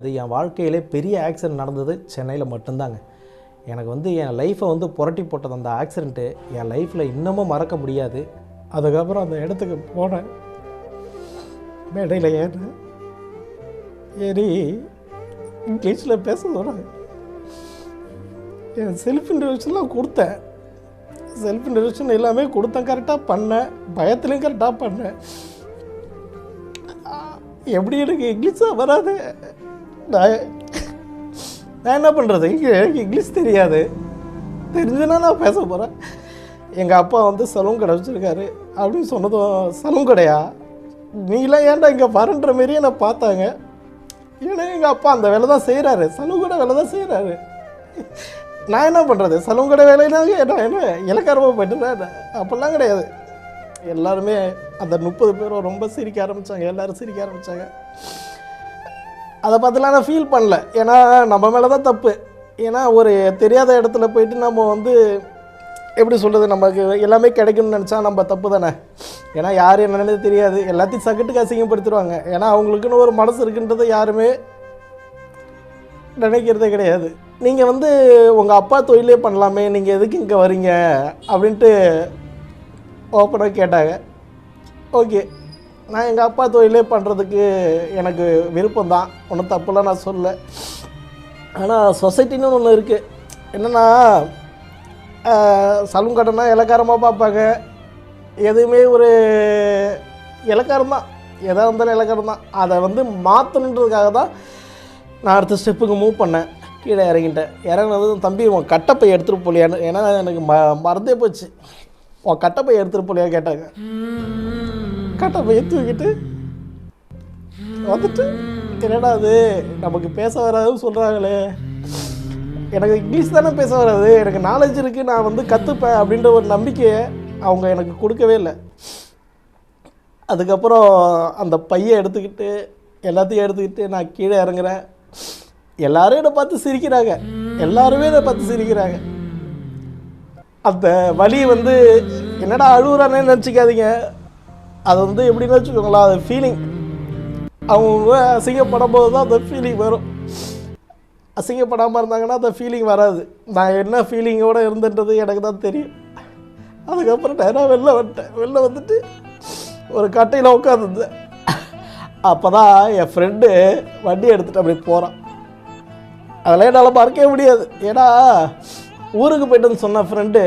அது என் வாழ்க்கையிலே பெரிய ஆக்சிடென்ட் நடந்தது சென்னையில் மட்டும்தாங்க. எனக்கு வந்து என் லைஃப்பை வந்து புரட்டி போட்டது அந்த ஆக்சிடெண்ட்டு என் லைஃப்பில் இன்னமும் மறக்க முடியாது. அதுக்கப்புறம் அந்த இடத்துக்கு போனேன். மேடையில் ஏறினேன் ஏறி இங்கிலீஷில் பேச சொன்னாங்க. என் செல்ஃப் இன்ட்ரடக்ஷன்லாம் கொடுத்தேன். செல்ஃப் இன்ட்ரடக்ஷன் எல்லாமே கொடுத்தேன் கரெக்டாக பண்ணேன். பயத்துலேயும் கரெக்டாக பண்ணேன். எப்படி எனக்கு இங்கிலீஷாக வராது? நான் நான் என்ன பண்ணுறது இங்கே எனக்கு இங்கிலீஷ் தெரியாது. தெரிஞ்சுன்னா நான் பேச போகிறேன் எங்கள் அப்பா வந்து சலூன் கடை வச்சுருக்காரு. அப்படின்னு சொன்னதும் சலூன் கடையா? நீலாம் ஏன்டா இங்கே வரன்ற மாரியே நான் பார்த்தாங்க. ஏன்னா எங்கள் அப்பா அந்த வேலை தான் செய்கிறாரு சலூன் கடை வேலை தான் செய்கிறாரு நான் என்ன பண்ணுறது சலூன் கடை வேலைனாங்க என்ன? என்ன? இலக்காரமாக போயிட்டு அப்படிலாம் கிடையாது. எல்லாருமே அந்த முப்பது பேரும் ரொம்ப சிரிக்க ஆரம்பித்தாங்க எல்லோரும் சிரிக்க ஆரம்பித்தாங்க அதை பார்த்துலாம் நான் ஃபீல் பண்ணல. ஏன்னா நம்ம மேலே தான் தப்பு. ஏன்னா ஒரு தெரியாத இடத்துல போயிட்டு நம்ம வந்து எப்படி சொல்கிறது நமக்கு எல்லாமே கிடைக்கும்னு நினச்சா நம்ம தப்பு தானே? ஏன்னா யார் என்னன்னு தெரியாது. எல்லாத்தையும் சகட்டுக்கு அசிங்கப்படுத்திடுவாங்க. ஏன்னா அவங்களுக்குன்னு ஒரு மனசு இருக்குன்றதை யாருமே நினைக்கிறதே கிடையாது. நீங்கள் வந்து உங்கள் அப்பா தொழிலே பண்ணலாமே நீங்கள் எதுக்கு இங்கே வரீங்க? அப்படின்ட்டு ஓப்பனாக கேட்டாங்க. ஓகே நான் எங்கள் அப்பா தொழிலே பண்ணுறதுக்கு எனக்கு விருப்பம் தான் ஒன்றும் தப்புலாம் நான் சொல்லலை. ஆனால் சொசைட்டின்னு ஒன்று இருக்குது என்னென்னா சலூன் கடைனா இலக்காரமாக பார்ப்பாங்க. எதுவுமே ஒரு இலக்காரம் தான் எதாக இருந்தாலும் இலக்காரம் தான் அதை வந்து மாற்றணுன்றதுக்காக தான் நான் அடுத்த ஸ்டெப்புக்கு மூவ் பண்ணேன். கீழே இறங்கிட்டேன். இறங்கினதும் தம்பி உன் கட்டப்பை எடுத்துகிட்டு போலியான்னு. ஏன்னா எனக்கு ம மறந்தே போச்சு. உன் கட்டப்பை எடுத்துகிட்டு போலியா கேட்டாங்க. கட்டப்பையை தூக்கிட்டு வந்துட்டு என்னடா அது நமக்கு பேச வராதுன்னு சொல்கிறாங்களே எனக்கு இங்கிலீஷ் தானே பேச வராது. எனக்கு நாலேஜ் இருக்குது நான் வந்து கற்றுப்பேன் அப்படின்ற ஒரு நம்பிக்கையை அவங்க எனக்கு கொடுக்கவே இல்லை. அதுக்கப்புறம் அந்த பையை எடுத்துக்கிட்டு எல்லாத்தையும் எடுத்துக்கிட்டு நான் கீழே இறங்குறேன். எல்லாரும் என்னை பார்த்து சிரிக்கிறாங்க. எல்லாருமே என்னை பார்த்து சிரிக்கிறாங்க. அந்த வலி வந்து என்னடா அழுகுறானே நினச்சிக்காதீங்க. அது வந்து எப்படின்னு வச்சுக்கோங்களேன் அது ஃபீலிங் அவங்க அசிங்கப்படும் போது தான் அந்த ஃபீலிங் வரும். அசிங்கப்படாமல் இருந்தாங்கன்னா அந்த ஃபீலிங் வராது. நான் என்ன ஃபீலிங்கோடு இருந்துன்றது எனக்கு தான் தெரியும். அதுக்கப்புறம் நேராக வெளில வந்துட்டேன். வெளில வந்துட்டு ஒரு கட்டையில் உட்காந்துருந்தேன் அப்போ தான் என் ஃப்ரெண்டு வண்டி எடுத்துகிட்டு அப்படி போகிறான் அதெல்லாம் என்னால் மறக்கவே முடியாது. ஏன்னா ஊருக்கு போயிட்டுன்னு சொன்ன ஃப்ரெண்டு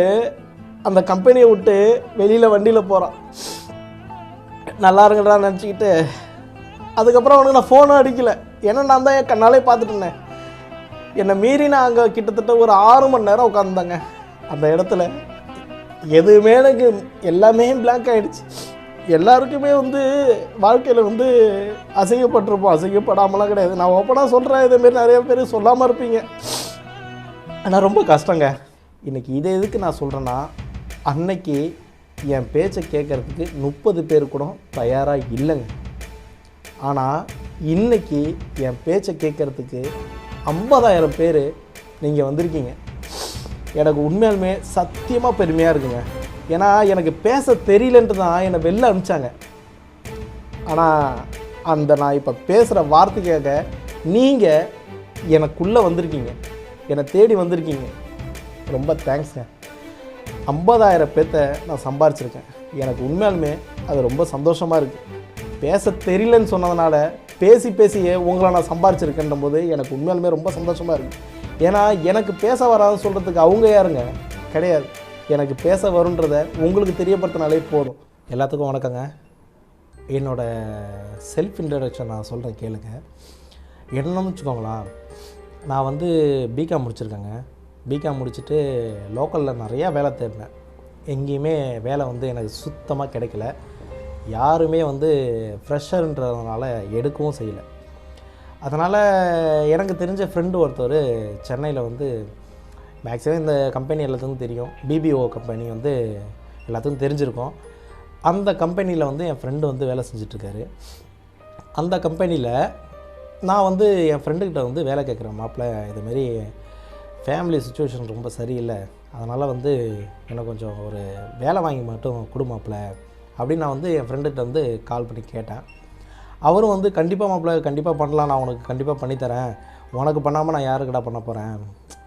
அந்த கம்பெனியை விட்டு வெளியில் வண்டியில் போகிறான் நல்லா இருங்கடா நினச்சிக்கிட்டு அதுக்கப்புறம் அவனுக்கு நான் ஃபோனும் அடிக்கலை. ஏன்னா நான் தான் என் கண்ணாலே பார்த்துட்டு இருந்தேன். என்னை மீறி நான் அங்கே கிட்டத்தட்ட ஒரு ஆறு மணி நேரம் உட்காந்துதாங்க அந்த இடத்துல எதுவுமே எனக்கு எல்லாமே blank ஆகிடுச்சு எல்லாருக்குமே வந்து வாழ்க்கையில் வந்து அசிங்கப்பட்டிருப்போம். அசிங்கப்படாமலாம் கிடையாது. நான் ஓப்பனாக சொல்கிறேன் இதேமாரி நிறைய பேர் சொல்லாமல் இருப்பீங்க. ஆனால் ரொம்ப கஷ்டங்க. இன்றைக்கி இதை எதுக்கு நான் சொல்கிறேன்னா அன்னைக்கு என் பேச்சை கேட்குறதுக்கு முப்பது பேர் கூட தயாராக இல்லைங்க. ஆனால் இன்னைக்கு என் பேச்சை கேட்குறதுக்கு ஐம்பதாயிரம் பேர் நீங்கள் வந்திருக்கீங்க. எனக்கு உண்மையாலுமே சத்தியமாக பெருமையாக இருக்குங்க. ஏன்னா எனக்கு பேச தெரியலன்ட்டு தான் என்னை வெளில அனுப்பிச்சாங்க. ஆனால் அந்த நான் இப்போ பேசுகிற வார்த்தைக்காக நீங்கள் எனக்குள்ளே வந்திருக்கீங்க. என்னை தேடி வந்திருக்கீங்க. ரொம்ப தேங்க்ஸ்ங்க ஐம்பதாயிரம் பேர்த்த நான் சம்பாரிச்சிருக்கேன். எனக்கு உண்மையாலுமே அது ரொம்ப சந்தோஷமாக இருக்குது பேச தெரியலன்னு சொன்னதுனால பேசி பேசியே உங்களை நான் சம்பாரிச்சிருக்கேன்ற போது எனக்கு உண்மையாலுமே ரொம்ப சந்தோஷமாக இருக்குது ஏன்னா எனக்கு பேச வராதுன்னு சொல்கிறதுக்கு அவங்க யாருங்க? கிடையாது. எனக்கு பேச வருன்றதை உங்களுக்கு தெரியப்படுத்தினாலே போதும். எல்லாத்துக்கும் வணக்கங்க. என்னோட செல்ஃப் இன்ட்ரடக்ஷன் நான் சொல்கிறேன் கேளுங்க. என்னன்னு வச்சுக்கோங்களேன். நான் வந்து பிகாம் முடிச்சிருக்கேங்க. பிகாம் முடிச்சுட்டு லோக்கலில் நிறையா வேலை தேடினேன். எங்கேயுமே வேலை வந்து எனக்கு சுத்தமாக கிடைக்கல. யாருமே வந்து ஃப்ரெஷர்ன்றதுனால எடுக்கவும் செய்யலை. அதனால் எனக்கு தெரிஞ்ச ஃப்ரெண்டு ஒருத்தர் சென்னையில் வந்து மேக்ஸிமம் இந்த கம்பெனி எல்லாத்துக்கும் தெரியும். பிபிஓ கம்பெனி வந்து எல்லாத்துக்கும் தெரிஞ்சிருக்கும். அந்த கம்பெனியில் வந்து என் ஃப்ரெண்டு வந்து வேலை செஞ்சிட்ருக்காரு. அந்த கம்பெனியில் நான் வந்து என் ஃப்ரெண்டுக்கிட்ட வந்து வேலை கேட்குறேன் மாப்பிள்ள இதுமாரி ஃபேமிலி சுச்சுவேஷன் ரொம்ப சரியில்லை. அதனால் வந்து எனக்கு கொஞ்சம் ஒரு வேலை வாங்கி மட்டும் குடும்பப்பில் அப்படின்னு நான் வந்து என் ஃப்ரெண்டுகிட்ட வந்து கால் பண்ணி கேட்டேன். அவரும் வந்து கண்டிப்பாக மாப்பிள்ள கண்டிப்பாக பண்ணலாம் நான் உனக்கு கண்டிப்பாக பண்ணித்தரேன் உனக்கு பண்ணாமல் நான் யாருக்குடா பண்ண போகிறேன்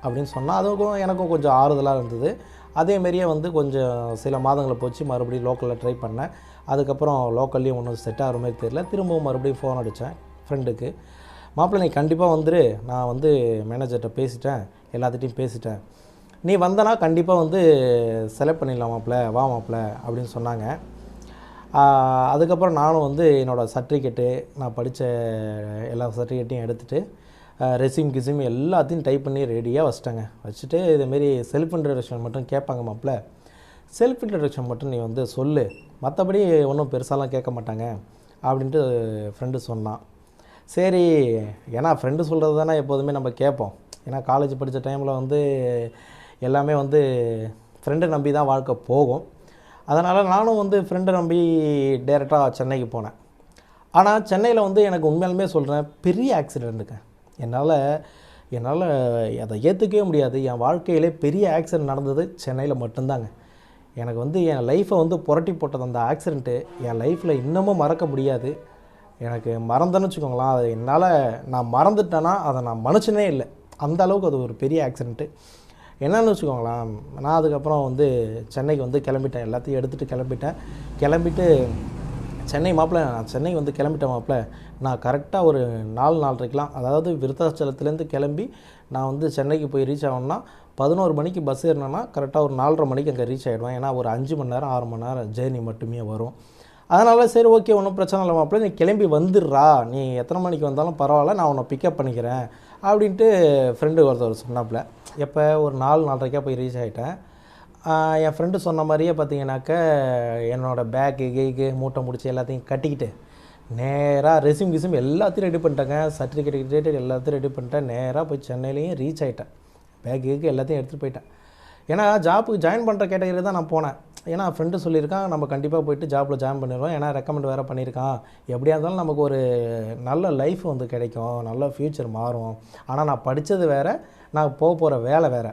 அப்படின்னு சொன்னால் அதுக்கும் எனக்கும் கொஞ்சம் ஆறுதலாக இருந்தது. அதேமாரியே வந்து கொஞ்சம் சில மாதங்களை போச்சு மறுபடியும் லோக்கலில் ட்ரை பண்ணேன். அதுக்கப்புறம் லோக்கல்லையும் ஒன்றும் செட் ஆகிற மாதிரி தெரியல. திரும்பவும் மறுபடியும் ஃபோன் அடித்தேன் ஃப்ரெண்டுக்கு மாப்பிள்ளை நீ கண்டிப்பாக வந்துரு. நான் வந்து மேனேஜர்கிட்ட பேசிட்டேன். எல்லாத்துட்டையும் பேசிட்டேன். நீ வந்தனா கண்டிப்பாக வந்து செலக்ட் பண்ணிடலாம் மாப்பிள்ள வா மாப்பிள்ள அப்படின்னு சொன்னாங்க. அதுக்கப்புறம் நானும் வந்து என்னோடய சர்டிஃபிகேட்டு நான் படித்த எல்லா சர்டிஃபிகேட்டையும் எடுத்துகிட்டு ரெசியூம் கிசியூம் எல்லாத்தையும் டைப் பண்ணி ரெடியாக வச்சிட்டேங்க. வச்சுட்டு இதேமாரி செல்ஃப் இன்ட்ரடக்ஷன் மட்டும் கேட்பாங்க மாப்பிள்ள செல்ஃப் இன்ட்ரடக்ஷன் மட்டும் நீ வந்து சொல்லு. மற்றபடி ஒன்றும் பெருசாலாம் கேட்க மாட்டாங்க அப்படின்ட்டு ஃப்ரெண்டு சொன்னான். சரி ஏன்னா ஃப்ரெண்டு சொல்கிறது தானே எப்போதுமே நம்ம கேட்போம். ஏன்னா காலேஜ் படித்த டைமில் வந்து எல்லாமே வந்து ஃப்ரெண்டை நம்பி தான் வாழ்க்கை போகும். அதனால் நானும் வந்து ஃப்ரெண்டை நம்பி டேரெக்டாக சென்னைக்கு போனேன். ஆனால் சென்னையில் வந்து எனக்கு உண்மையாலுமே சொல்கிறேன் பெரிய ஆக்சிடெண்ட்டுங்க என்னால் என்னால் அதை ஏற்றுக்கவே முடியாது. என் வாழ்க்கையிலே பெரிய ஆக்சிடெண்ட் நடந்தது சென்னையில் மட்டும்தாங்க. எனக்கு வந்து என் லைஃப்பை வந்து புரட்டி போட்டது அந்த ஆக்சிடெண்ட்டு என் லைஃப்பில் இன்னமும் மறக்க முடியாது. எனக்கு மறந்தேன்னு வச்சுக்கோங்களேன் அது என்னால் நான் மறந்துட்டேன்னா அதை நான் மனுஷனே இல்லை. அந்த அளவுக்கு அது ஒரு பெரிய ஆக்சிடெண்ட்டு என்னன்னு வச்சுக்கோங்களேன் நான் அதுக்கப்புறம் வந்து சென்னைக்கு வந்து கிளம்பிட்டேன். எல்லாத்தையும் எடுத்துகிட்டு கிளம்பிட்டேன். கிளம்பிட்டு சென்னை மாப்பிள்ள நான் சென்னை வந்து கிளம்பிட்டேன் மாப்பிள்ள நான் கரெக்டாக ஒரு நாலு நாலரைக்கெலாம் அதாவது விருத்தாச்சலத்துலேருந்து கிளம்பி நான் வந்து சென்னைக்கு போய் ரீச் ஆகணும்னா பதினோரு மணிக்கு பஸ் ஏறினேன்னா கரெக்டாக ஒரு நாலரை மணிக்கு அங்கே ரீச் ஆகிடுவேன் ஏன்னா ஒரு அஞ்சு மணி நேரம் ஆறு மணி நேரம் ஜேர்னி மட்டுமே வரும். அதனால் சரி ஓகே ஒன்றும் பிரச்சனை இல்லை மாப்பிள்ள நீ கிளம்பி வந்துடுறா. நீ எத்தனை மணிக்கு வந்தாலும் பரவாயில்ல. நான் உன்னை பிக்கப் பண்ணிக்கிறேன். அப்படின்ட்டு ஃப்ரெண்டு ஒருத்தர் சொன்னாப்புல. எப்போ? ஒரு நாலு நாலரைக்கா போய் ரீச் ஆகிட்டேன் என் ஃப்ரெண்டு சொன்ன மாதிரியே பார்த்தீங்கன்னாக்க என்னோடய பேக்கு கேக்கு மூட்டை முடிச்சு எல்லாத்தையும் கட்டிக்கிட்டு நேராக ரெசியூம் கிசியூம் எல்லாத்தையும் ரெடி பண்ணிட்டேங்க. சர்டிஃபிகேட் கிட்டேட் எல்லாத்தையும் ரெடி பண்ணிட்டேன். நேராக போய் சென்னையிலையும் ரீச் ஆகிட்டேன் பேக்கு கேக்கு எல்லாத்தையும் எடுத்துகிட்டு போயிட்டேன். ஏன்னா ஜாப்புக்கு ஜாயின் பண்ணுற கேட்டகரி தான் நான் போனேன். ஏன்னா ஃப்ரெண்டு சொல்லியிருக்கான் நம்ம கண்டிப்பாக போயிட்டு ஜாப்பில் ஜாயின் பண்ணிடுவோம் ஏன்னா ரெக்கமெண்ட் வேறு பண்ணியிருக்கான். எப்படியா இருந்தாலும் நமக்கு ஒரு நல்ல லைஃப் வந்து கிடைக்கும். நல்ல ஃப்யூச்சர் மாறும். ஆனால் நான் படித்தது வேறு நான் போக போகிற வேலை வேறு.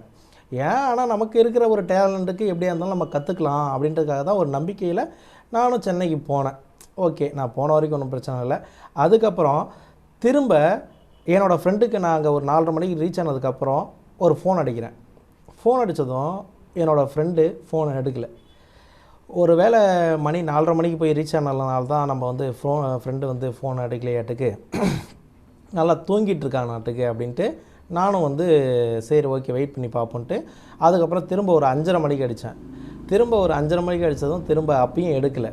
ஏன்? ஆனால் நமக்கு இருக்கிற ஒரு டேலண்ட்டுக்கு எப்படியா இருந்தாலும் நம்ம கற்றுக்கலாம் அப்படின்றதுக்காக தான் ஒரு நம்பிக்கையில் நானும் சென்னைக்கு போனேன். ஓகே நான் போன வரைக்கும் ஒன்றும் பிரச்சனை இல்லை. அதுக்கப்புறம் திரும்ப என்னோடய ஃப்ரெண்டுக்கு நான் அங்கே ஒரு நாலரை மணிக்கு ரீச் ஆனதுக்கப்புறம் ஒரு ஃபோன் அடிக்கிறேன். ஃபோன் அடித்ததும் என்னோடய ஃப்ரெண்டு ஃபோனை எடுக்கலை. ஒரு வேளை மணி நாலரை மணிக்கு போய் ரீச் ஆனதுனால தான் நம்ம வந்து ஃபோன் ஃப்ரெண்டு வந்து ஃபோன் அடிக்கலையாட்டுக்கு. நல்லா தூங்கிட்டு இருக்கானாட்டுக்கு அப்படின்ட்டு நானும் வந்து சரி ஓகே வெயிட் பண்ணி பார்ப்போன்ட்டு அதுக்கப்புறம் திரும்ப ஒரு அஞ்சரை மணிக்கு அடித்தேன். திரும்ப ஒரு அஞ்சரை மணிக்கு அடித்ததும் திரும்ப அப்பயும் எடுக்கலை.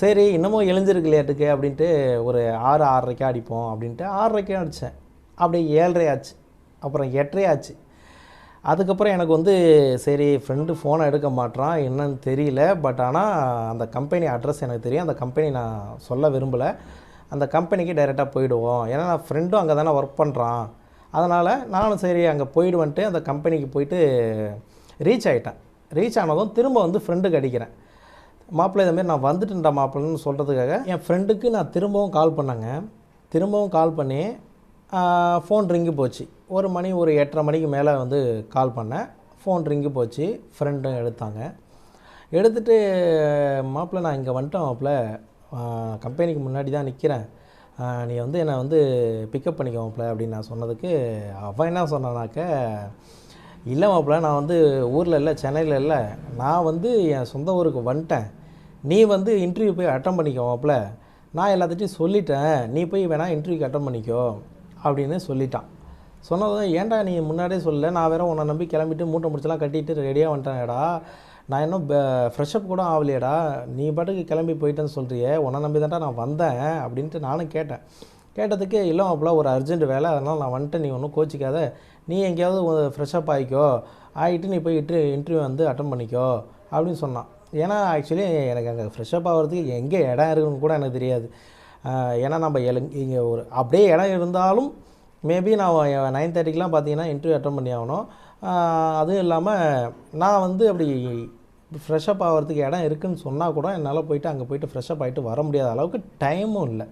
சரி இன்னமும் எழுந்திருக்கலையாட்டுக்கு அப்படின்ட்டு ஒரு ஆறு ஆறரைக்கா அடிப்போம் அப்படின்ட்டு ஆறரைக்கும் அடித்தேன். அப்படியே ஏழரை ஆச்சு அப்புறம் எட்டரை ஆச்சு அதுக்கப்புறம் எனக்கு வந்து சரி ஃப்ரெண்டு ஃபோனை எடுக்க மாட்றான் என்னன்னு தெரியல. பட் ஆனால் அந்த கம்பெனி அட்ரஸ் எனக்கு தெரியும். அந்த கம்பெனி நான் சொல்ல விரும்பலை. அந்த கம்பெனிக்கு டைரெக்டாக போயிடுவோம். ஏன்னா நான் ஃப்ரெண்டும் அங்கே தானே ஒர்க் பண்ணுறான் அதனால் நானும் சரி அங்கே போயிடுவன்ட்டு அந்த கம்பெனிக்கு போயிட்டு ரீச் ஆகிட்டேன் ரீச் ஆனதும் திரும்ப வந்து ஃப்ரெண்டுக்கு அடிக்கிறேன். மாப்பிள்ளை இதேமாரி நான் வந்துட்டுன்ற மாப்பிள்ளைன்னு சொல்கிறதுக்காக என் ஃப்ரெண்டுக்கு நான் திரும்பவும் கால் பண்ணேங்க. திரும்பவும் கால் பண்ணி ஃபோன் ரிங்கு போச்சு. ஒரு மணி ஒரு எட்டரை மணிக்கு மேலே வந்து கால் பண்ணேன். ஃபோன் ரிங்கு போச்சு. ஃப்ரெண்டும் எடுத்தாங்க. எடுத்துட்டு மாப்பிள்ள நான் இங்கே வந்துட்டேன் மாப்பிள்ள. கம்பெனிக்கு முன்னாடி தான் நிற்கிறேன் நீ வந்து என்னை வந்து பிக்கப் பண்ணிக்கோ மாப்பிள்ள அப்படின்னு நான் சொன்னதுக்கு அவன் என்ன சொன்னானாக்க இல்லை மாப்பிள்ள நான் வந்து ஊரில் இல்லை சென்னையில் இல்லை. நான் வந்து என் சொந்த ஊருக்கு வந்துட்டேன். நீ வந்து இன்டர்வியூ போய் அட்டன் பண்ணிக்கோ மாப்பிள்ள. நான் எல்லாத்திட்டையும் சொல்லிட்டேன். நீ போய் வேணால் இன்டர்வியூக்கு அட்டன் பண்ணிக்கோ. அப்படின்னு சொல்லிட்டான். சொன்னதும் ஏன்டா நீ முன்னாடியே சொல்லலை? நான் வேற உன்னை நம்பி கிளம்பிட்டு மூட்டை முடிச்செல்லாம் கட்டிட்டு ரெடியாக வந்துட்டேன்டா. நான் இன்னும் ஃப்ரெஷ்அப் கூட ஆகலையடா. நீ பாட்டுக்கு கிளம்பி போயிட்டேன்னு சொல்கிறியே உன்னை நம்பி தான்டா நான் வந்தேன் அப்படின்ட்டு நானும் கேட்டேன். கேட்டதுக்கு இல்லை அப்போலாம் ஒரு அர்ஜென்ட் வேலை. அதனால் நான் வந்துட்டு நீ ஒன்றும் கோச்சிக்காத. நீ எங்கேயாவது ஃப்ரெஷ்அப் ஆகிக்கோ ஆகிட்டு நீ போய் இன்ட்ரி இன்டர்வியூ வந்து அட்டன் பண்ணிக்கோ அப்படின்னு சொன்னான். ஏன்னா ஆக்சுவலி எனக்கு அங்கே ஃப்ரெஷ்அப் ஆகிறதுக்கு எங்கே இடம் இருக்குன்னு கூட எனக்கு தெரியாது. ஏன்னா நம்ம எழு இங்கே ஒரு அப்படியே இடம் இருந்தாலும் மேபி நான் நைன் தேர்ட்டிக்கெலாம் பார்த்தீங்கன்னா இன்டர்வியூ அட்டன் பண்ணி ஆகணும். அதுவும் இல்லாமல் நான் வந்து அப்படி ஃப்ரெஷ்அப் ஆகிறதுக்கு இடம் இருக்குன்னு சொன்னால் கூட என்னால் போயிட்டு அங்கே போயிட்டு ஃப்ரெஷ்அப் ஆகிட்டு வர முடியாத அளவுக்கு டைமும் இல்லை.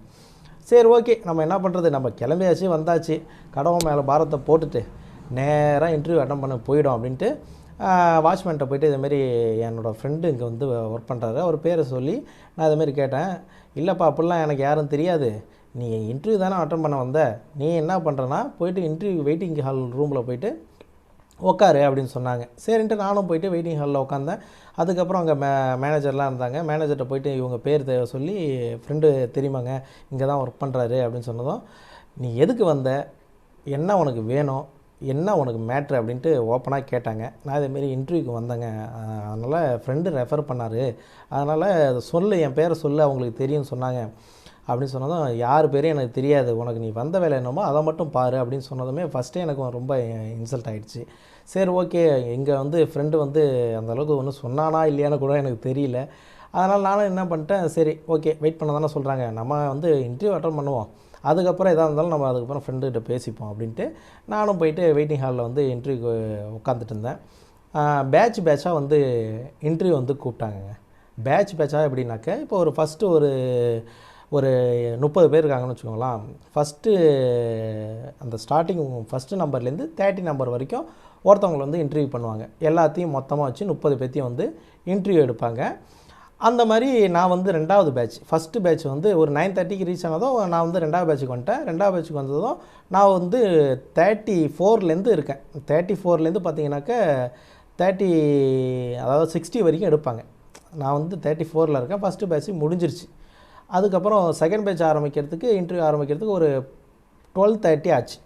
சரி ஓகே நம்ம என்ன பண்ணுறது நம்ம கிளம்பியாச்சு வந்தாச்சு. கடவுள் மேலே பாரத்தை போட்டுட்டு நேராக இன்டர்வியூ அட்டன் பண்ண போயிடும் அப்படின்ட்டு வாட்ச்மேன்ட்ட போயிட்டு இதேமாரி என்னோடய ஃப்ரெண்டு இங்கே வந்து ஒர்க் பண்ணுறாரு அவர் பேரை சொல்லி நான் இதேமாரி கேட்டேன். இல்லைப்பா அப்படிலாம் எனக்கு யாரும் தெரியாது. நீ இன்டர்வியூ தானே அட்டன் பண்ண வந்த. நீ என்ன பண்ணுறனா போயிட்டு இன்டர்வியூ வெயிட்டிங் ஹால் ரூமில் போயிட்டு உட்காரு அப்படின்னு சொன்னாங்க. சரின்ட்டு நானும் போயிட்டு வெயிட்டிங் ஹாலில் உட்காந்தேன் அதுக்கப்புறம் அங்கே மே மேனேஜர்லாம் இருந்தாங்க. மேனேஜர்கிட்ட போயிட்டு இவங்க பேர் தேவை சொல்லி ஃப்ரெண்டு தெரியுமாங்க இங்கே தான் ஒர்க் பண்ணுறாரு அப்படின்னு சொன்னதும் நீ எதுக்கு வந்த? என்ன உனக்கு வேணும்? என்ன உனக்கு மேட்ரு அப்படின்ட்டு ஓப்பனாக கேட்டாங்க. நான் இதேமாரி இன்டர்வியூக்கு வந்தேங்க. அதனால் ஃப்ரெண்டு ரெஃபர் பண்ணார். அதனால் சொல்லு என் பேரை சொல்லு அவங்களுக்கு தெரியும்னு சொன்னாங்க. அப்படின்னு சொன்னதும் யார் பேரும் எனக்கு தெரியாது. உனக்கு நீ வந்த வேலை என்னமோ அதை மட்டும் பாரு அப்படின்னு சொன்னதுமே ஃபஸ்ட்டே எனக்கு ரொம்ப இன்சல்ட் ஆகிடுச்சு சரி ஓகே இங்கே வந்து ஃப்ரெண்டு வந்து அந்தளவுக்கு ஒன்றும் சொன்னானா இல்லையான்னு கூட எனக்கு தெரியல. அதனால் நானும் என்ன பண்ணிட்டேன் சரி ஓகே வெயிட் பண்ண தானே சொல்கிறாங்க நம்ம வந்து இன்டர்வியூ அட்டன் பண்ணுவோம். அதுக்கப்புறம் எதாக இருந்தாலும் நம்ம அதுக்கப்புறம் ஃப்ரெண்டுகிட்ட பேசிப்போம் அப்படின்ட்டு நானும் போயிட்டு வெயிட்டிங் ஹாலில் வந்து இன்டர்வியூக்கு உட்காந்துட்டு இருந்தேன். பேட்ச் பேட்சாக வந்து இன்டர்வியூ வந்து கூப்பிட்டாங்கங்க. பேட்ச் பேட்சாக எப்படின்னாக்க இப்போ ஒரு ஃபஸ்ட்டு ஒரு ஒரு முப்பது பேர் இருக்காங்கன்னு வச்சுக்கோங்களேன். ஃபஸ்ட்டு அந்த ஸ்டார்டிங் ஃபஸ்ட்டு நம்பர்லேருந்து தேர்ட்டி நம்பர் வரைக்கும் ஒருத்தவங்களை வந்து இன்டர்வியூ பண்ணுவாங்க. எல்லாத்தையும் மொத்தமாக வச்சு முப்பது பேர்த்தையும் வந்து இன்டர்வியூ எடுப்பாங்க. அந்த மாதிரி நான் வந்து ரெண்டாவது பேட்ச் ஃபஸ்ட்டு பேட்ச் வந்து ஒரு நைன் தேர்ட்டிக்கு ரீச் ஆனதும் நான் வந்து ரெண்டாவது பேட்சுக்கு வந்துட்டேன். ரெண்டாவது பேட்சுக்கு வந்ததும் நான் வந்து தேர்ட்டி ஃபோர்லேருந்து இருக்கேன். தேர்ட்டி ஃபோர்லேருந்து பார்த்தீங்கன்னாக்க தேர்ட்டி அதாவது சிக்ஸ்டி வரைக்கும் எடுப்பாங்க. நான் வந்து தேர்ட்டி ஃபோரில் இருக்கேன். ஃபஸ்ட்டு பேட்ச் முடிஞ்சிருச்சு. அதுக்கப்புறம் செகண்ட் பேட்ச் ஆரம்பிக்கிறதுக்கு இன்டர்வியூ ஆரம்பிக்கிறதுக்கு ஒரு டுவெல் தேர்ட்டி ஆச்சு.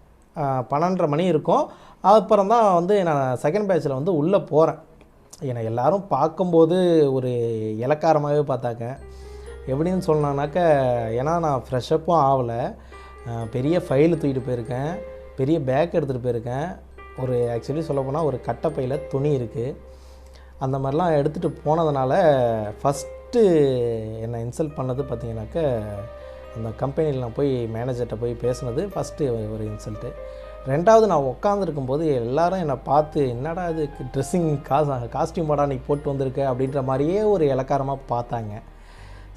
பன்னெண்டரை மணி இருக்கும். அப்புறம் தான் வந்து நான் செகண்ட் பேட்சில் வந்து உள்ளே போகிறேன் என்னை எல்லாரும் பார்க்கும்போது ஒரு இலக்காரமாகவே பார்த்தாங்க. எப்படின்னு சொல்லணுன்னாக்க ஏன்னா நான் ஃப்ரெஷ்ஷப்பும் ஆகலை. பெரிய ஃபைல் தூக்கிட்டு போயிருக்கேன். பெரிய பேக் எடுத்துகிட்டு போயிருக்கேன். ஒரு ஆக்சுவலி சொல்லப்போனால் ஒரு கட்டப்பையில் துணி இருக்குது அந்த மாதிரிலாம் எடுத்துகிட்டு போனதுனால ஃபஸ்ட்டு என்னை இன்சல்ட் பண்ணது பார்த்தீங்கன்னாக்க அந்த கம்பெனியில் நான் போய் மேனேஜர்கிட்ட போய் பேசுனது ஃபஸ்ட்டு ஒரு இன்சல்ட்டு ரெண்டாவது நான் உட்காந்துருக்கும் போது எல்லாரும் என்னை பார்த்து என்னடா இது? ட்ரெஸ்ஸிங் காஸ் காஸ்டியூமாடா நீ போட்டு வந்திருக்க? அப்படின்ற மாதிரியே ஒரு இலக்காரமாக பார்த்தாங்க.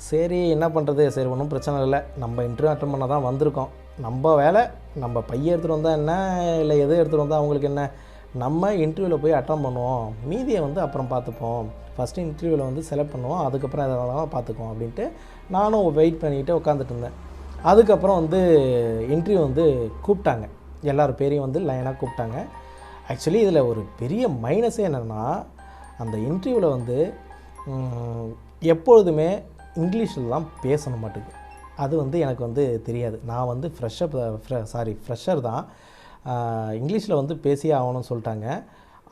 சரி என்ன பண்ணுறது சரி ஒன்றும் பிரச்சனை இல்லை. நம்ம இன்டர்வியூ அட்டன் பண்ண தான் வந்திருக்கோம். நம்ம வேலை நம்ம பையன் எடுத்துகிட்டு வந்தால் என்ன? இல்லை எது எடுத்துகிட்டு வந்தால் அவங்களுக்கு என்ன? நம்ம இன்டர்வியூவில் போய் அட்டன் பண்ணுவோம். மீதியை வந்து அப்புறம் பார்த்துப்போம். ஃபஸ்ட்டு இன்டர்வியூவில் வந்து செலக்ட் பண்ணுவோம். அதுக்கப்புறம் எதை வேணாலும் பார்த்துக்குவோம் அப்படின்ட்டு நானும் வெயிட் பண்ணிக்கிட்டு உட்காந்துட்டு இருந்தேன். அதுக்கப்புறம் வந்து இன்டர்வியூ வந்து கூப்பிட்டாங்க. எல்லார் பேரையும் வந்து லைனாக கூப்பிட்டாங்க. ஆக்சுவலி இதில் ஒரு பெரிய மைனஸே என்னென்னா அந்த இன்டர்வியூவில் வந்து எப்பொழுதுமே இங்கிலீஷில் தான் பேசணும் மாட்டுக்கு. அது வந்து எனக்கு வந்து தெரியாது. நான் வந்து ஃப்ரெஷ்ஷப் சாரி ஃப்ரெஷர் தான். இங்கிலீஷில் வந்து பேசியே ஆகணும்னு சொல்லிட்டாங்க.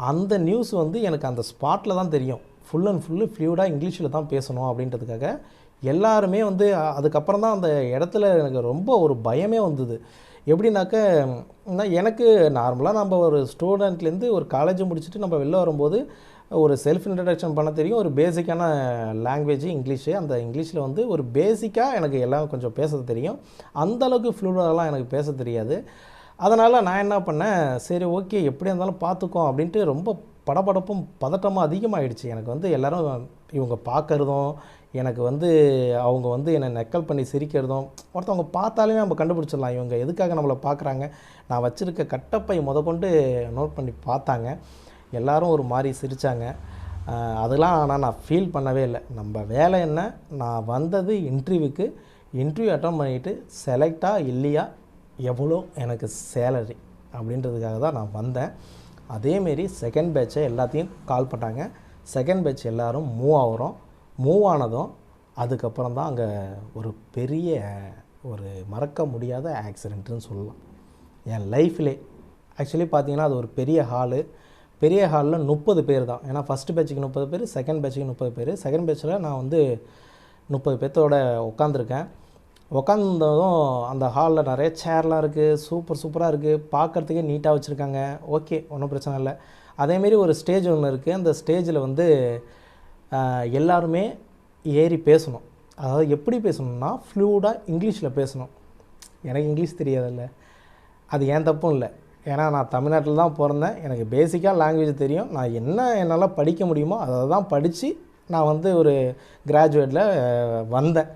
அந்த நியூஸ் வந்து எனக்கு அந்த ஸ்பாட்டில் தான் தெரியும். ஃபுல் அண்ட் ஃபுல்லு ஃப்ளூடாக இங்கிலீஷில் தான் பேசணும் அப்படின்றதுக்காக எல்லாருமே வந்து அதுக்கப்புறம் தான் அந்த இடத்துல எனக்கு ரொம்ப ஒரு பயமே வந்தது. எப்படின்னாக்க நான் எனக்கு நார்மலாக நம்ம ஒரு ஸ்டூடெண்ட்லேருந்து ஒரு காலேஜ் முடிச்சுட்டு நம்ம வெளில வரும்போது ஒரு செல்ஃப் இன்ட்ரடக்ஷன் பண்ண தெரியும். ஒரு பேசிக்கான லாங்குவேஜ் இங்கிலீஷு அந்த இங்கிலீஷில் வந்து ஒரு பேசிக்காக எனக்கு எல்லாம் கொஞ்சம் பேச தெரியும். அந்த அளவுக்கு ஃப்ளூடாலாம் எனக்கு பேச தெரியாது. அதனால் நான் என்ன பண்ணேன் சரி ஓகே எப்படியா இருந்தாலும் பார்த்துக்கோ அப்படின்ட்டு ரொம்ப படபடப்பும் பதட்டமும் அதிகமாகிடுச்சு எனக்கு வந்து எல்லாரும் இவங்க பார்க்கறதும் எனக்கு வந்து அவங்க வந்து என்னை நக்கல் பண்ணி சிரிக்கிறதும் ஒருத்தவங்க பார்த்தாலே நம்ம கண்டுபிடிச்சிடலாம். இவங்க எதுக்காக நம்மளை பார்க்குறாங்க? நான் வச்சுருக்க கட்டப்பை முதற்கொண்டு நோட் பண்ணி பார்த்தாங்க. எல்லோரும் ஒரு மாதிரி சிரித்தாங்க அதெல்லாம் ஆனால் நான் ஃபீல் பண்ணவே இல்லை. நம்ம வேலை என்ன? நான் வந்தது இன்டர்வியூக்கு இன்டர்வியூ அட்டன் பண்ணிவிட்டு செலக்டாக இல்லையா? எவ்வளோ எனக்கு சேலரி அப்படின்றதுக்காக தான் நான் வந்தேன். அதேமாரி செகண்ட் பேட்சை எல்லாத்தையும் கால் பண்ணாங்க செகண்ட் பேட்ச் எல்லாரும் மூவ் ஆகுறோம். மூவ் ஆனதும் அதுக்கப்புறம் தான் அங்கே ஒரு பெரிய ஒரு மறக்க முடியாத ஆக்சிடெண்ட்டுன்னு சொல்லலாம். என் லைஃப்லே ஆக்சுவலி பார்த்தீங்கன்னா அது ஒரு பெரிய ஹாலு பெரிய ஹாலில் முப்பது பேர் தான். ஏன்னா ஃபஸ்ட்டு பேட்சுக்கு முப்பது பேர் செகண்ட் பேட்சுக்கு முப்பது பேர். செகண்ட் பேட்சில் நான் வந்து முப்பது பேர்த்தோட உட்காந்துருக்கேன் உட்காந்ததும் அந்த ஹாலில் நிறைய சேர்லாம் இருக்குது சூப்பர் சூப்பராக இருக்குது பார்க்குறதுக்கே நீட்டாக வச்சுருக்காங்க. ஓகே ஒன்றும் பிரச்சனை இல்லை. அதேமாரி ஒரு ஸ்டேஜ் ஒன்று இருக்குது அந்த ஸ்டேஜில் வந்து எல்லாருமே ஏறி பேசணும். அதாவது எப்படி பேசணும்னா ஃப்ளூடாக இங்கிலீஷில் பேசணும். எனக்கு இங்கிலீஷ் தெரியாதில்ல. அது ஏன் தப்பும் இல்லை. ஏன்னா நான் தமிழ்நாட்டில் தான் பிறந்தேன். எனக்கு பேசிக்காக லாங்குவேஜ் தெரியும். நான் என்ன என்னால் படிக்க முடியுமோ அதை தான் படித்து நான் வந்து ஒரு கிராஜுவேட்டில் வந்தேன்.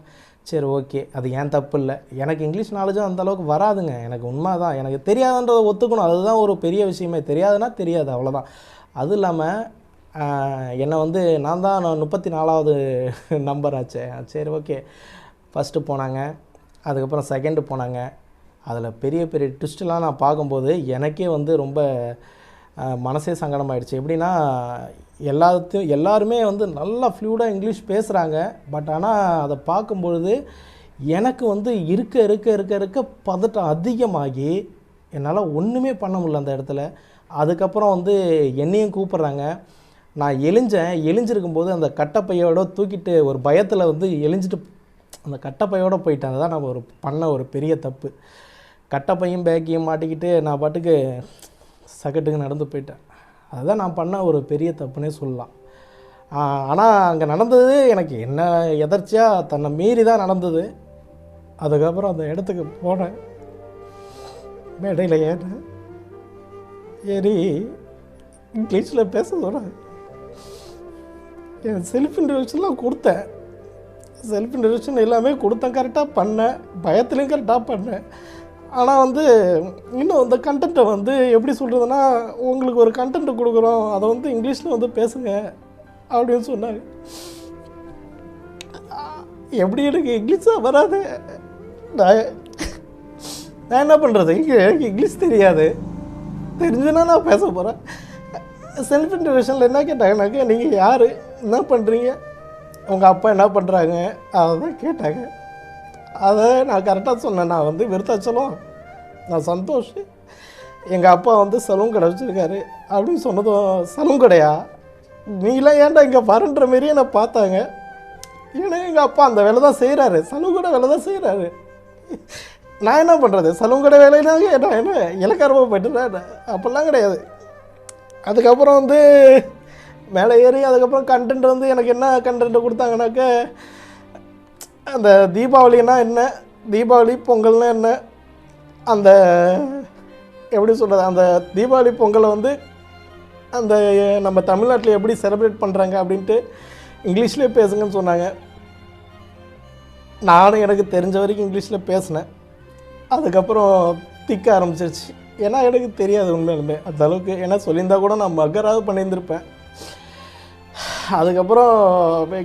சரி ஓகே அது ஏன் தப்பு இல்லை? எனக்கு இங்கிலீஷ் நாலேஜும் அந்தளவுக்கு வராதுங்க. எனக்கு உண்மை தான் எனக்கு தெரியாதுன்றதை ஒத்துக்கணும். அதுதான் ஒரு பெரிய விஷயமே. தெரியாதுன்னா தெரியாது. அவ்வளோதான் அதுவும் இல்லாமல் என்னை வந்து நான் தான் நான் முப்பத்தி நாலாவது நம்பர் ஆச்சு. சரி ஓகே ஃபஸ்ட்டு போனாங்க. அதுக்கப்புறம் செகண்டு போனாங்க. அதில் பெரிய பெரிய ட்விஸ்ட்லாம் நான் பார்க்கும்போது எனக்கே வந்து ரொம்ப மனசே சங்கடமாயிடுச்சு. எப்படின்னா எல்லாத்தையும் எல்லாருமே வந்து நல்லா ஃப்ளூடாக இங்கிலீஷ் பேசுகிறாங்க பட் ஆனால் அதை பார்க்கும்பொழுது எனக்கு வந்து இருக்க இருக்க இருக்க இருக்க பதட்டம் அதிகமாகி என்னால் ஒன்றுமே பண்ண முடியல அந்த இடத்துல. அதுக்கப்புறம் வந்து என்னையும் கூப்பிட்றாங்க. நான் எழிஞ்சேன் எழிஞ்சிருக்கும் போது அந்த கட்டப்பையோட தூக்கிட்டு ஒரு பயத்தில் வந்து எழிஞ்சிட்டு அந்த கட்டப்பையோடு போயிட்டேன். அதுதான் நம்ம ஒரு பண்ண ஒரு பெரிய தப்பு. கட்டப்பையும் பேக்கையும் மாட்டிக்கிட்டு நான் பாட்டுக்கு சகட்டுக்கு நடந்து போயிட்டேன். அதுதான் நான் பண்ண ஒரு பெரிய தப்புனே சொல்லலாம். ஆனால் அங்கே நடந்தது எனக்கு என்ன எதர்ச்சியாக தன்னை மீறி தான் நடந்தது. அதுக்கப்புறம் அந்த இடத்துக்கு போனேன். மேடையில் ஏறினேன் ஏறி இங்கிலீஷில் பேச சொல்கிறேன் என் செல்ஃப் இன்ட்ரடக்ஷன்லாம் கொடுத்தேன். செல்ஃப் இன்ட்ரடக்ஷன் எல்லாமே கொடுத்தேன் கரெக்டாக பண்ணேன் பயத்துலேயும் கரெக்டாக பண்ணேன். ஆனால் வந்து இன்னும் அந்த கண்டென்ட்டை வந்து எப்படி சொல்கிறதுனா உங்களுக்கு ஒரு கண்டென்ட் கொடுக்குறோம் அதை வந்து இங்கிலீஷில் வந்து பேசுங்க அப்படின்னு சொன்னாங்க எப்படி எனக்கு இங்கிலீஷாக வராது? நான் நான் என்ன பண்ணுறது இங்கே எனக்கு இங்கிலீஷ் தெரியாது. தெரிஞ்சுன்னா நான் பேச போகிறேன் செல்ஃப் இன்ட்ரடக்ஷனில் என்ன கேட்டாங்கனாக்கா நீங்கள் யார்? என்ன பண்ணுறீங்க உங்கள் அப்பா என்ன பண்ணுறாங்க அதை தான் கேட்டாங்க. அதை நான் கரெக்டாக சொன்னேன். நான் வந்து விருத்தாச்சலம். நான் சந்தோஷ். எங்கள் அப்பா வந்து சலூன் கடை வச்சுருக்காரு. அப்படின்னு சொன்னதும் சலூன் கடையா? நீலாம் ஏன்டா இங்கே வரன்ற மாரியே என்னை பார்த்தாங்க. ஏன்னா எங்கள் அப்பா அந்த வேலை தான் செய்கிறாரு சலூன் கடை வேலை தான் செய்கிறாரு நான் என்ன பண்ணுறது சலூன் கடை வேலையினாங்க என்ன? என்ன இலக்காரமாக போயிட்டு அப்படிலாம் கிடையாது. அதுக்கப்புறம் வந்து மேலே ஏறி அதுக்கப்புறம் கண்டென்ட் வந்து எனக்கு என்ன கண்டென்ட் கொடுத்தாங்கனாக்க அந்த தீபாவளினா என்ன தீபாவளி பொங்கல்னா என்ன அந்த எப்படி சொல்கிறது அந்த தீபாவளி பொங்கலை வந்து அந்த நம்ம தமிழ்நாட்டில் எப்படி செலிப்ரேட் பண்ணுறாங்க அப்படின்ட்டு இங்கிலீஷ்லேயே பேசுங்கன்னு சொன்னாங்க. நானும் எனக்கு தெரிஞ்ச வரைக்கும் இங்கிலீஷில் பேசினேன். அதுக்கப்புறம் திக்க ஆரம்பிச்சிருச்சு. ஏன்னா எனக்கு தெரியாது உண்மையிலுமே. அந்த அளவுக்கு ஏன்னா சொல்லியிருந்தா கூட நான் மக்கராவது பண்ணியிருந்திருப்பேன். அதுக்கப்புறம்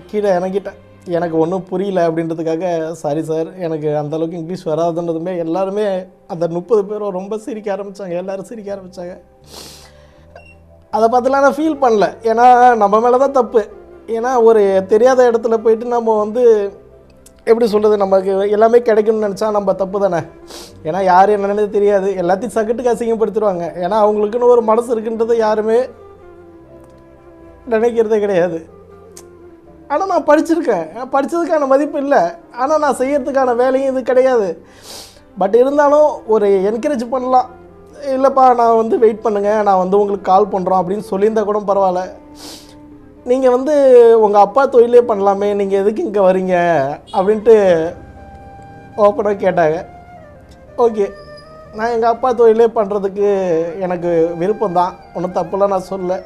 கீழே இறங்கிட்டேன். எனக்கு ஒன்றும் புரியல அப்படின்றதுக்காக சாரி சார் எனக்கு அந்த அளவுக்கு இங்கிலீஷ் வராதுன்றதுமே எல்லாருமே அந்த முப்பது பேரும் ரொம்ப சிரிக்க ஆரம்பித்தாங்க எல்லோரும் சிரிக்க ஆரம்பித்தாங்க அதை பார்த்துலாம் நான் ஃபீல் பண்ணல. ஏன்னா நம்ம மேலே தான் தப்பு. ஏன்னா ஒரு தெரியாத இடத்துல போயிட்டு நம்ம வந்து எப்படி சொல்கிறது நமக்கு எல்லாமே கிடைக்கும்னு நினச்சா நம்ம தப்பு தானே? ஏன்னா யார் என்னன்னு தெரியாது. எல்லாத்தையும் சகட்டுக்கு அசிங்கப்படுத்திடுவாங்க. ஏன்னா அவங்களுக்குன்னு ஒரு மனசு இருக்குன்றதை யாருமே நினைக்கிறதே கிடையாது. ஆனால் நான் படிச்சிருக்கேன். படித்ததுக்கான மதிப்பு இல்லை. ஆனால் நான் செய்கிறதுக்கான வேலையும் இது கிடையாது. பட் இருந்தாலும் ஒரு என்கரேஜ் பண்ணலாம். இல்லைப்பா நான் வந்து வெயிட் பண்ணுங்கள் நான் வந்து உங்களுக்கு கால் பண்ணுறோம் அப்படின்னு சொல்லியிருந்தால் கூட பரவாயில்ல. நீங்கள் வந்து உங்கள் அப்பா தொழிலே பண்ணலாமே. நீங்கள் எதுக்கு இங்கே வரீங்க அப்படின்ட்டு ஓப்பனாக கேட்டாங்க. ஓகே நான் எங்கள் அப்பா தொழிலே பண்ணுறதுக்கு எனக்கு விருப்பம் தான் ஒன்றும் தப்புலாம் நான் சொல்லலை.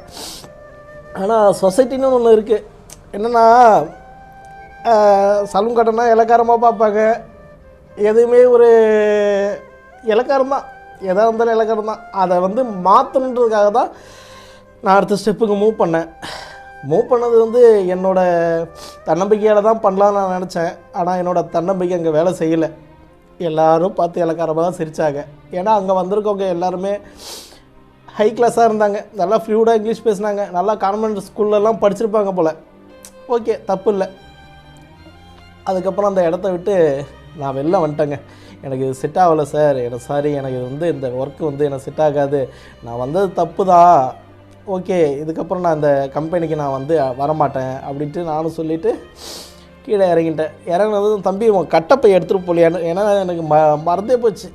ஆனால் சொசைட்டின்னு ஒன்று இருக்குது என்னென்னா சலூன் கடைனா இலக்காரமாக பார்ப்பாங்க. எதுவுமே ஒரு இலக்காரம் தான். எதாக இருந்தாலும் இலக்காரம் தான். அதை வந்து மாற்றணுன்றதுக்காக தான் நான் அடுத்த ஸ்டெப்புக்கு மூவ் பண்ணேன். மூவ் பண்ணது வந்து என்னோடய தன்னம்பிக்கையால் தான் பண்ணலாம்னு நான் நினச்சேன். ஆனால் என்னோட தன்னம்பிக்கை அங்கே வேலை செய்யலை. எல்லோரும் பார்த்து இலக்காரமாக தான் சிரித்தாங்க ஏன்னா அங்கே வந்திருக்கவங்க எல்லாருமே ஹை கிளாஸாக இருந்தாங்க. நல்லா ஃப்ளூடாக இங்கிலீஷ் பேசுனாங்க. நல்லா கான்வென்ட் ஸ்கூல்லலாம் படிச்சிருப்பாங்க போல். ஓகே தப்பு இல்லை. அதுக்கப்புறம் அந்த இடத்த விட்டு நான் வெளில வந்துட்டேங்க. எனக்கு இது செட் ஆகலை சார் எனக்கு சாரி எனக்கு இது வந்து இந்த ஒர்க்கு வந்து எனக்கு செட் ஆகாது. நான் வந்தது தப்பு தான் ஓகே இதுக்கப்புறம் நான் இந்த கம்பெனிக்கு நான் வந்து வரமாட்டேன் அப்படின்ட்டு நானும் சொல்லிவிட்டு கீழே இறங்கிட்டேன். இறங்கினதும் தம்பி உன் கட்டப்பை எடுத்துகிட்டு போலியான்னு? ஏன்னா எனக்கு ம மறந்தே போச்சு.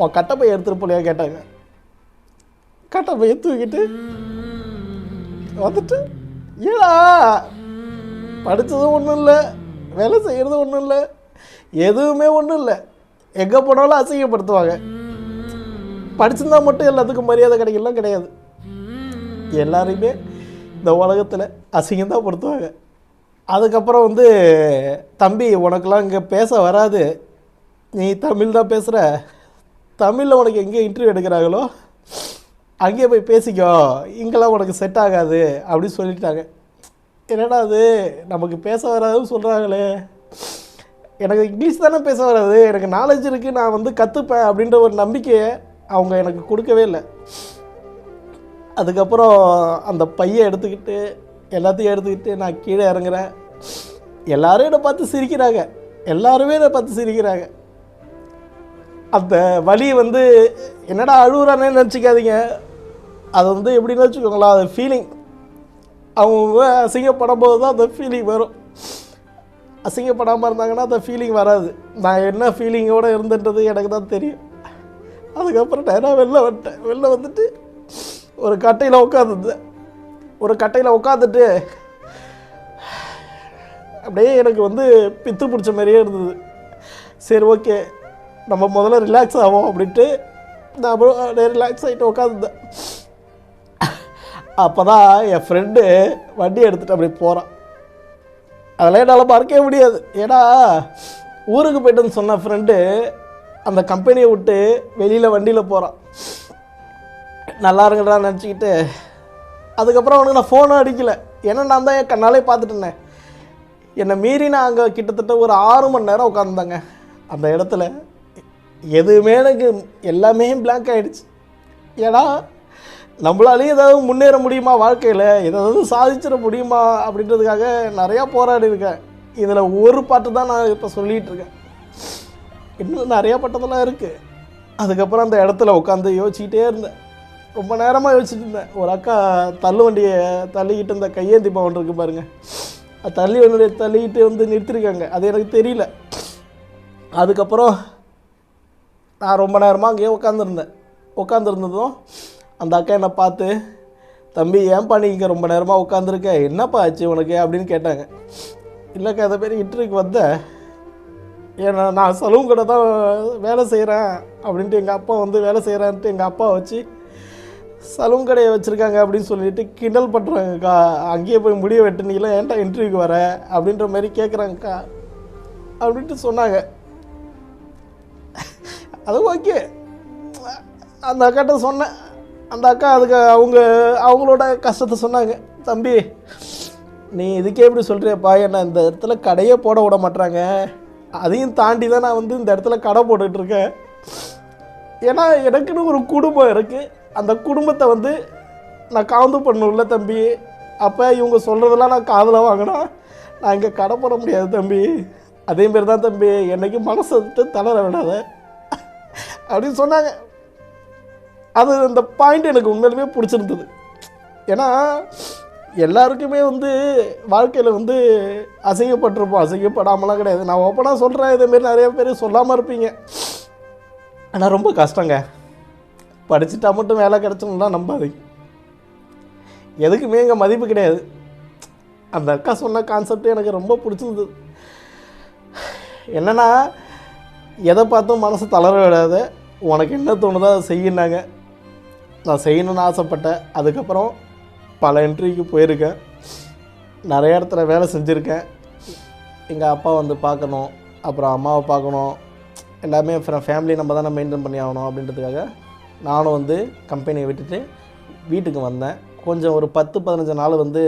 உன் கட்டப்பை எடுத்துகிட்டு போலியா கேட்டாங்க. கட்டப்பையை தூக்கிட்டு வந்துட்டு ஏடா படித்ததும் ஒன்றும் இல்லை வேலை செய்கிறது ஒன்றும் இல்லை எதுவுமே ஒன்றும் இல்லை. எங்கே போனாலும் அசிங்கப்படுத்துவாங்க. படிச்சிருந்தா மட்டும் எல்லாத்துக்கும் மரியாதை கிடைக்கலாம் கிடையாது. எல்லாரையுமே இந்த உலகத்தில் அசிங்கம் தான் படுத்துவாங்க. அதுக்கப்புறம் வந்து தம்பி உனக்கெல்லாம் இங்கே பேச வராது. நீ தமிழ் தான் பேசுகிற தமிழில் உனக்கு எங்கே இன்டர்வியூ எடுக்கிறாங்களோ? அங்கேயே போய் பேசிக்கோ இங்கெல்லாம் உனக்கு செட் ஆகாது அப்படின்னு சொல்லிட்டாங்க. என்னடா அது? நமக்கு பேச வராதுன்னு சொல்கிறாங்களே எனக்கு இங்கிலீஷ் தானே பேச வராது. எனக்கு நாலேஜ் இருக்குது நான் வந்து கற்றுப்பேன் அப்படின்ற ஒரு நம்பிக்கையை அவங்க எனக்கு கொடுக்கவே இல்லை. அதுக்கப்புறம் அந்த பையை எடுத்துக்கிட்டு எல்லாத்தையும் எடுத்துக்கிட்டு நான் கீழே இறங்குறேன். எல்லோரும் என்னை பார்த்து சிரிக்கிறாங்க. எல்லாருமே என்னை பார்த்து சிரிக்கிறாங்க. அந்த வழி வந்து என்னடா அழுகுறானே நினச்சிக்காதீங்க. அது வந்து எப்படின்னு வச்சுக்கோங்களேன் அது ஃபீலிங் அவங்க அசிங்கப்படும் போது தான் அந்த ஃபீலிங் வரும். அசிங்கப்படாமல் இருந்தாங்கன்னா அந்த ஃபீலிங் வராது. நான் என்ன ஃபீலிங்கோடு இருந்துன்றது எனக்கு தான் தெரியும். அதுக்கப்புறம் நேராக வெளில வந்துட்டேன். வெளில வந்துட்டு ஒரு கட்டையில் உட்காந்துருந்தேன் ஒரு கட்டையில் உட்காந்துட்டு அப்படியே எனக்கு வந்து பித்து பிடிச்ச மாதிரியே இருந்தது. சரி ஓகே. நம்ம முதல்ல ரிலாக்ஸ் ஆகும் அப்படின்ட்டு நான் அப்புறம் ரிலாக்ஸ் ஆகிட்டு உட்காந்துருந்தேன் அப்போ தான் என் ஃப்ரெண்டு வண்டி எடுத்துகிட்டு அப்படி போகிறான் அதெல்லாம் என்னால் மறக்கவே முடியாது. ஏன்னா ஊருக்கு போய்ட்டுன்னு சொன்ன ஃப்ரெண்டு அந்த கம்பெனியை விட்டு வெளியில் வண்டியில் போகிறான் நல்லா இருங்கடா நினச்சிக்கிட்டு அதுக்கப்புறம் அவனுக்கு நான் ஃபோனும் அடிக்கலை. ஏன்னா நான் தான் என் கண்ணாலே பார்த்துட்டு இருந்தேன். என்னை மீறி நான் அங்கே கிட்டத்தட்ட ஒரு ஆறு மணி நேரம் உட்காந்துருந்தேங்க அந்த இடத்துல எதுவுமே எனக்கு எல்லாமே பிளாங்க் ஆகிடுச்சு ஏன்னா நம்மளாலேயும் ஏதாவது முன்னேற முடியுமா வாழ்க்கையில்? ஏதாவது சாதிச்சிட முடியுமா அப்படின்றதுக்காக நிறையா போராடி இருக்கேன். இதில் ஒரு பாட்டு தான் நான் இப்போ சொல்லிகிட்டு இருக்கேன். இன்னும் நிறையா பட்டதெல்லாம் இருக்குது அதுக்கப்புறம் அந்த இடத்துல உட்காந்து யோசிச்சுக்கிட்டே இருந்தேன். ரொம்ப நேரமாக யோசிச்சுட்டு இருந்தேன். ஒரு அக்கா தள்ளு வண்டியை தள்ளிக்கிட்டு இருந்த கையேந்தி பவன் இருக்கு பாருங்கள் அது தள்ளி வண்டியை தள்ளிக்கிட்டு வந்து நிறுத்திருக்காங்க. அது எனக்கு தெரியல. அதுக்கப்புறம் நான் ரொம்ப நேரமாக அங்கேயே உட்காந்துருந்தேன் உட்காந்துருந்ததும் அந்த அக்கா என்னை பார்த்து தம்பி ஏன்பா நீ ரொம்ப நேரமாக உட்காந்துருக்க என்னப்பா ஆச்சு உனக்கு? அப்படின்னு கேட்டாங்க. இல்லைக்கா அதை பேர் இன்டர்வியூக்கு வந்தேன் ஏன்னா நான் சலூன் கடை தான் வேலை செய்கிறேன் அப்படின்ட்டு எங்கள் அப்பா வந்து வேலை செய்கிறேன்ட்டு எங்கள் அப்பா வச்சு சலூன் கடையை வச்சுருக்காங்க அப்படின்னு சொல்லிட்டு கிண்டல் பண்ணுறாங்கக்கா அங்கேயே போய் முடிய வெட்டுனீங்களா ஏன்டா இன்டர்வியூக்கு வர? அப்படின்ற மாதிரி கேட்குறாங்கக்கா அப்படின்ட்டு சொன்னாங்க. அது ஓகே. அந்த அக்காட்ட சொன்னேன். அந்த அக்கா அதுக்கு அவங்க அவங்களோட கஷ்டத்தை சொன்னாங்க. தம்பி நீ இதுக்கே இப்படி சொல்கிறியப்பா என்ன இந்த இடத்துல கடையே போட விட மாட்றாங்க. அதையும் தாண்டி தான் நான் வந்து இந்த இடத்துல கடை போட்டுட்ருக்கேன் ஏன்னா எனக்குன்னு ஒரு குடும்பம் இருக்குது அந்த குடும்பத்தை வந்து நான் காந்து பண்ணணும்ல தம்பி. அப்போ இவங்க சொல்கிறதெல்லாம் நான் காதில் வாங்கினா நான் இங்கே கடை போட முடியாது தம்பி. அதேமாரி தான் தம்பி என்றைக்கும் மனசை விட்டு தளர விடாத. அப்படின்னு சொன்னாங்க. அது அந்த பாயிண்ட் எனக்கு உண்மையிலுமே பிடிச்சிருந்தது. ஏன்னா எல்லாருக்குமே வந்து வாழ்க்கையில் வந்து அசிங்கப்பட்டிருப்போம். அசிங்கப்படாமலாம் கிடையாது. நான் ஓப்பனாக சொல்கிறேன் இதேமாரி நிறைய பேர் சொல்லாமல் இருப்பீங்க. ஆனால் ரொம்ப கஷ்டங்க. படிச்சுட்டா மட்டும் வேலை கிடச்சோம்லாம் நம்பாதீங்க. எதுக்குமே இங்கே மதிப்பு கிடையாது. அந்த அக்கா சொன்ன கான்செப்ட் எனக்கு ரொம்ப பிடிச்சிருந்தது. என்னென்னா எதை பார்த்தும் மனசு தளர விடாத உனக்கு என்ன தோணுதோ அதை செய்யினாங்க நான் செய்யணும்னு ஆசைப்பட்டேன். அதுக்கப்புறம் பல இன்டர்வியூக்கு போயிருக்கேன். நிறைய இடத்துல வேலை செஞ்சுருக்கேன். எங்கள் அப்பா வந்து பார்க்கணும் அப்புறம் அம்மாவை பார்க்கணும். எல்லாமே அப்புறம் ஃபேமிலி நம்ம தானே மெயின்டைன் பண்ணி ஆகணும் அப்படின்றதுக்காக நானும் வந்து கம்பெனியை விட்டுட்டு வீட்டுக்கு வந்தேன். கொஞ்சம் ஒரு பத்து பதினஞ்சு நாள் வந்து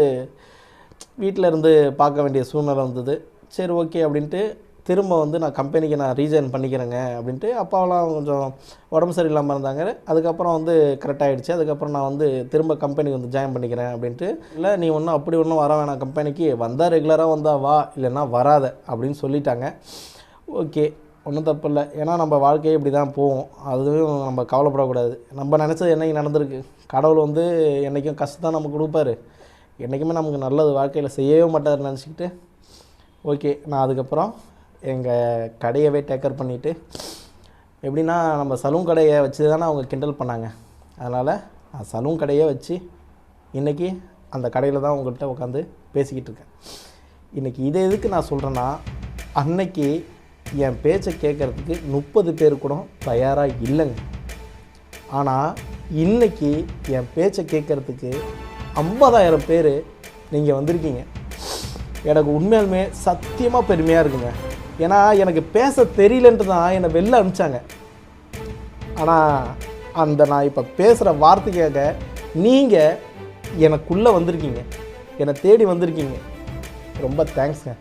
வீட்டில் இருந்து பார்க்க வேண்டிய சூழ்நிலை வந்தது. சரி ஓகே அப்படின்ட்டு திரும்ப வந்து நான் கம்பெனிக்கு நான் ரீஜாயின் பண்ணிக்கிறேங்க அப்படின்ட்டு அப்பாவெல்லாம் கொஞ்சம் உடம்பு சரியில்லாமல் இருந்தாங்க. அதுக்கப்புறம் வந்து கரெக்ட் ஆகிடுச்சு அதுக்கப்புறம் நான் வந்து திரும்ப கம்பெனிக்கு வந்து ஜாயின் பண்ணிக்கிறேன் அப்படின்ட்டு இல்லை நீ ஒன்றும் அப்படி ஒன்றும் வர வேணாம். கம்பெனிக்கு வந்தால் ரெகுலராக வந்தால் வா. இல்லைன்னா வராத. அப்படின்னு சொல்லிட்டாங்க. ஓகே ஒன்றும் தப்பு இல்லை. ஏன்னா நம்ம வாழ்க்கையே இப்படி தான் போகும். அதுவும் நம்ம கவலைப்படக்கூடாது. நம்ம நினச்சது என்னைக்கு நடந்திருக்கு? கடவுள் வந்து என்றைக்கும் கஷ்டம் நமக்கு கொடுப்பாரு. என்றைக்குமே நமக்கு நல்லது வாழ்க்கையில் செய்யவே மாட்டார் நினச்சிக்கிட்டு ஓகே நான் அதுக்கப்புறம் எங்கள் கடையவே டேக்கர் பண்ணிவிட்டு எப்படின்னா நம்ம சலூன் கடையை வச்சு தானே அவங்க கிண்டல் பண்ணாங்க. அதனால் நான் சலூன் கடையை வச்சு இன்றைக்கி அந்த கடையில் தான் உங்கள்கிட்ட உட்காந்து பேசிக்கிட்டு இருக்கேன். இன்றைக்கி இதை எதுக்கு நான் சொல்கிறேன்னா அன்னைக்கு என் பேச்சை கேட்குறதுக்கு முப்பது பேர் கூட தயாராக இல்லைங்க. ஆனால் இன்னைக்கு என் பேச்சை கேட்குறதுக்கு ஐம்பதாயிரம் பேர் நீங்கள் வந்திருக்கீங்க. எனக்கு உண்மையாலுமே சத்தியமாக பெருமையாக இருக்குங்க. ஏன்னா எனக்கு பேச தெரியலன்ட்டு தான் என்னை வெளில அனுப்பிச்சாங்க. ஆனால் அந்த நான் இப்போ பேசுகிற வார்த்தைக்காக நீங்கள் எனக்குள்ளே வந்திருக்கீங்க. என்னை தேடி வந்திருக்கீங்க. ரொம்ப தேங்க்ஸ்ங்க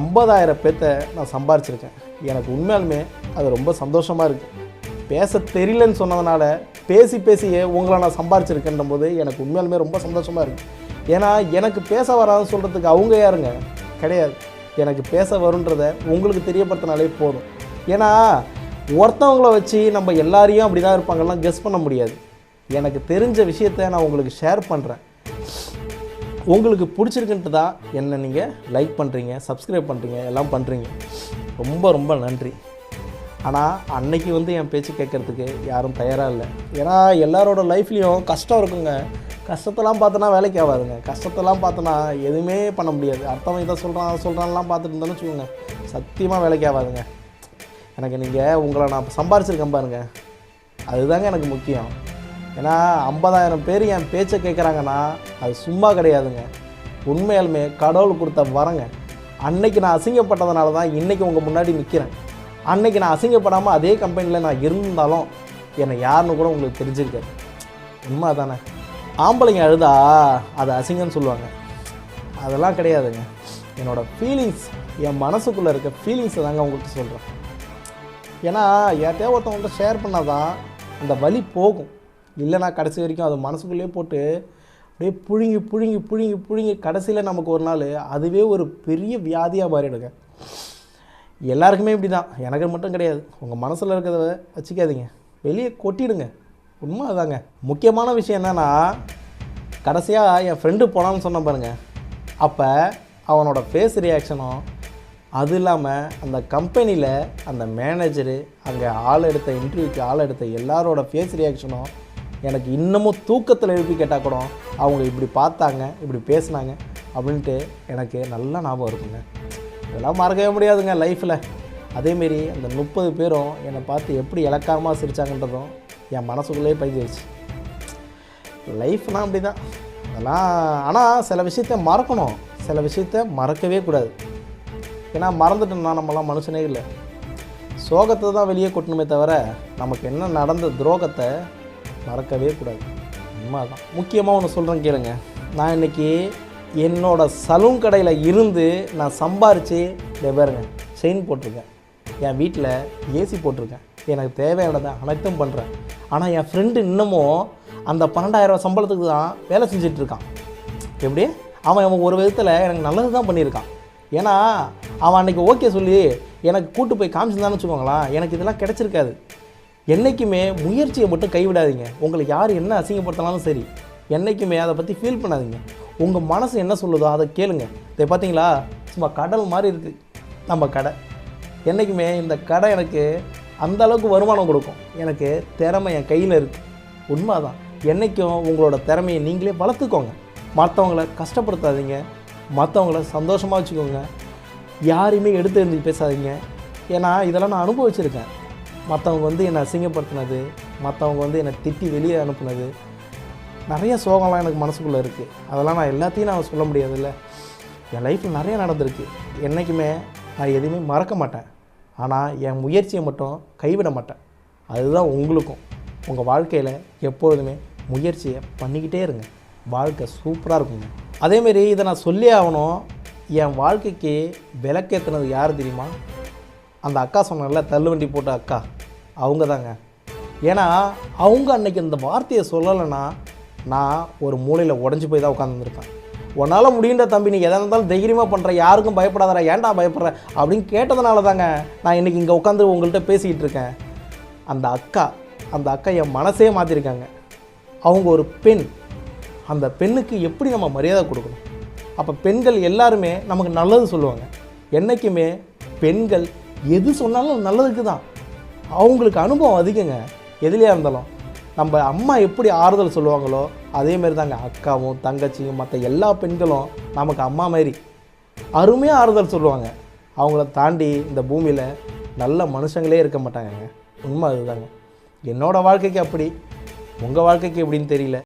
ஐம்பதாயிரம் பேர்த்த நான் சம்பாரிச்சிருக்கேன். எனக்கு உண்மையாலுமே அது ரொம்ப சந்தோஷமாக இருக்குது பேச தெரியலன்னு சொன்னதுனால பேசி பேசியே உங்களை நான் சம்பாரிச்சிருக்கேன்ற போது எனக்கு உண்மையாலுமே ரொம்ப சந்தோஷமாக இருக்குது ஏன்னா எனக்கு பேச வராதுன்னு சொல்கிறதுக்கு அவங்க யாருங்க? கிடையாது. எனக்கு பேச வருன்றதை உங்களுக்கு தெரியப்படுத்தினாலே போதும். ஏன்னா ஒருத்தவங்கள வச்சு நம்ம எல்லாரையும் அப்படி தான் இருப்பாங்கலாம் கெஸ் பண்ண முடியாது. எனக்கு தெரிஞ்ச விஷயத்த நான் உங்களுக்கு ஷேர் பண்ணுறேன் உங்களுக்கு பிடிச்சிருக்குன்ட்டு தான் என்னை நீங்கள் லைக் பண்ணுறீங்க சப்ஸ்கிரைப் பண்ணுறீங்க எல்லாம் பண்ணுறீங்க ரொம்ப ரொம்ப நன்றி. ஆனால் அன்னைக்கு வந்து என் பேச்சு கேட்குறதுக்கு யாரும் தயாராக இல்லை. ஏன்னா எல்லாரோட லைஃப்லேயும் கஷ்டம் இருக்குங்க. கஷ்டத்தெல்லாம் பார்த்தோன்னா வேலைக்கு ஆகாதுங்க. கஷ்டத்தெல்லாம் பார்த்தோன்னா எதுவுமே பண்ண முடியாது. அர்த்தம் இதை சொல்கிறான் சொல்கிறான்லாம் பார்த்துட்டு இருந்தோன்னு வச்சுக்கோங்க. சத்தியமாக வேலைக்கு ஆகாதுங்க. எனக்கு நீங்கள் உங்களை நான் சம்பாரிச்சிருக்கேன் பாருங்க. அதுதாங்க எனக்கு முக்கியம். ஏன்னா ஐம்பதாயிரம் பேர் என் பேச்சை கேட்குறாங்கன்னா அது சும்மா கிடையாதுங்க. உண்மையாலுமே கடவுள் கொடுத்த வரங்க. அன்னைக்கு நான் அசிங்கப்பட்டதுனால தான் இன்றைக்கி உங்கள் முன்னாடி நிற்கிறேன் அன்னைக்கு நான் அசிங்கப்படாமல் அதே கம்பெனியில் நான் இருந்தாலும் என்னை யாருன்னு கூட உங்களுக்கு தெரிஞ்சிருக்காரு உண்மை தானே ஆம்பளைங்க அழுதா அது அசிங்கம்னு சொல்லுவாங்க. அதெல்லாம் கிடையாதுங்க. என்னோடய ஃபீலிங்ஸ் என் மனசுக்குள்ளே இருக்க ஃபீலிங்ஸை தாங்க உங்கள்கிட்ட சொல்கிறேன் ஏன்னா யார்கிட்டயோ ஒருத்தவங்கள்ட்ட ஷேர் பண்ணால் தான் அந்த வலி போகும். இல்லைனா கடைசி வரைக்கும் அது மனசுக்குள்ளேயே போட்டு அப்படியே புழுங்கி புழுங்கி புழுங்கி புழுங்கி கடைசியில் நமக்கு ஒரு நாள் அதுவே ஒரு பெரிய வியாதியாக மாறிடுங்க. எல்லாருக்குமே இப்படி தான் எனக்கு மட்டும் கிடையாது. உங்கள் மனசில் இருக்கிறத வச்சுக்காதீங்க. வெளியே கொட்டிடுங்க. உண்மை அதாங்க. முக்கியமான விஷயம் என்னென்னா கடைசியாக என் ஃப்ரெண்டு போனான்னு சொன்ன பாருங்கள் அப்போ அவனோட ஃபேஸ் ரியாக்ஷனும் அது இல்லாமல் அந்த கம்பெனியில் அந்த மேனேஜரு அங்கே ஆள் எடுத்த இன்டர்வியூக்கு ஆள் எடுத்த எல்லாரோட ஃபேஸ் ரியாக்ஷனும் எனக்கு இன்னமும் தூக்கத்தில் எழுப்பி கேட்டால் கூட அவங்க இப்படி பார்த்தாங்க இப்படி பேசினாங்க அப்படின்ட்டு எனக்கு நல்லா ஞாபகம் இருக்குங்க. இதெல்லாம் மறக்கவே முடியாதுங்க லைஃப்பில் அதேமாரி அந்த முப்பது பேரும் என்னை பார்த்து எப்படி இலக்காரமாக சிரிச்சாங்கன்றதும் என் மனசுக்குள்ளேயே பதிஞ்சிருச்சு. லைஃப்னால் அப்படி தான் அதெல்லாம் ஆனால் சில விஷயத்த மறக்கணும். சில விஷயத்த மறக்கவே கூடாது. ஏன்னா மறந்துட்டோம்னா நம்மலாம் மனுஷனே இல்லை. சோகத்தை தான் வெளியே கொட்டணுமே தவிர நமக்கு என்ன நடந்த துரோகத்தை மறக்கவே கூடாது. உண்மை தான் முக்கியமாக ஒன்று சொல்கிறேன் கேளுங்க. நான் இன்னைக்கு என்னோட சலூன் கடையில் இருந்து நான் சம்பாரித்து இதை பாருங்க செயின் போட்டிருக்கேன். என் வீட்டில் ஏசி போட்டிருக்கேன். எனக்கு தேவையானதை அனைத்தும் பண்ணுறேன் ஆனால் என் ஃப்ரெண்டு இன்னமும் அந்த பன்னெண்டாயிரம் சம்பளத்துக்கு தான் வேலை செஞ்சுட்டு இருக்கான். எப்படி? அவன் அவன் ஒரு விதத்தில் எனக்கு நல்லது தான் பண்ணியிருக்கான். ஏன்னா அவன் அன்னைக்கு ஓகே சொல்லி எனக்கு கூட்டு போய் காமிச்சிருந்தான்னு வச்சுக்கோங்களேன் எனக்கு இதெல்லாம் கிடச்சிருக்காது. என்றைக்குமே முயற்சியை மட்டும் கைவிடாதீங்க. உங்களுக்கு யார் என்ன அசிங்கப்படுத்தினாலும் சரி என்றைக்குமே அதை பற்றி ஃபீல் பண்ணாதீங்க. உங்கள் மனசு என்ன சொல்லுதோ அதை கேளுங்க. இதை பார்த்தீங்களா? சும்மா கடல் மாதிரி இருக்குது நம்ம கடை. என்றைக்குமே இந்த கடை எனக்கு அந்த அளவுக்கு வருமானம் கொடுக்கும். எனக்கு திறமை என் கையில் இருக்குது உண்மைதான். என்றைக்கும் உங்களோட திறமையை நீங்களே வளர்த்துக்கோங்க. மற்றவங்கள கஷ்டப்படுத்தாதீங்க. மற்றவங்கள சந்தோஷமாக வச்சுக்கோங்க. யாரையுமே எடுத்து எறிஞ்சு பேசாதீங்க. ஏன்னா இதெல்லாம் நான் அனுபவிச்சிருக்கேன். மற்றவங்க வந்து என்னை அசிங்கப்படுத்தினது. மற்றவங்க வந்து என்னை திட்டி வெளியே அனுப்புனது. நிறைய சோகம்லாம் எனக்கு மனசுக்குள்ளே இருக்குது அதெல்லாம் நான் எல்லாத்தையும் நான் சொல்ல முடியாதுல்ல. என் லைஃப்பில் நிறைய நடந்திருக்கு. என்றைக்குமே நான் எதுவுமே மறக்க மாட்டேன். ஆனால் என் முயற்சியை மட்டும் கைவிட மாட்டேன். அதுதான் உங்களுக்கும். உங்கள் வாழ்க்கையில் எப்பொழுதுமே முயற்சியை பண்ணிக்கிட்டே இருங்க. வாழ்க்கை சூப்பராக இருக்குங்க. அதேமாரி இதை நான் சொல்லி ஆகணும். என் வாழ்க்கைக்கு விளக்கேற்றினது யார் தெரியுமா? அந்த அக்கா சொன்னார்ல தள்ளுவண்டி போட்ட அக்கா. அவங்க தாங்க ஏன்னா அவங்க அன்னைக்கு இந்த வார்த்தையை சொல்லலைன்னா நான் ஒரு மூலையில் உடஞ்சி போய் தான் உட்காந்துருப்பேன் உன்னால் முடியுன்ற தம்பி நீ எதாக இருந்தாலும் தைரியமாக பண்ணுற யாருக்கும் பயப்படாதடா ஏன்டா பயப்படுற? அப்படின்னு கேட்டதுனால தாங்க நான் இன்றைக்கி இங்கே உட்காந்து உங்கள்கிட்ட பேசிக்கிட்டு இருக்கேன். அந்த அக்கா அந்த அக்கா என் மனசே மாற்றிருக்காங்க அவங்க ஒரு பெண். அந்த பெண்ணுக்கு எப்படி நம்ம மரியாதை கொடுக்கணும்? அப்போ பெண்கள் எல்லாருமே நமக்கு நல்லது சொல்லுவாங்க. என்றைக்குமே பெண்கள் எது சொன்னாலும் நல்லதுக்கு தான் அவங்களுக்கு அனுபவம் அதிகங்க. எதுலையாக இருந்தாலும். நம்ம அம்மா எப்படி ஆறுதல் சொல்லுவாங்களோ அதே மாதிரி தாங்க அக்காவும் தங்கச்சியும் மற்ற எல்லா பெண்களும் நமக்கு அம்மா மாதிரி அருமையாக ஆறுதல் சொல்லுவாங்க. அவங்கள தாண்டி இந்த பூமியில் நல்ல மனுஷங்களே இருக்க மாட்டாங்கங்க. உண்மை அதுதாங்க. என்னோடய வாழ்க்கைக்கு அப்படி உங்கள் வாழ்க்கைக்கு எப்படின்னு தெரியல.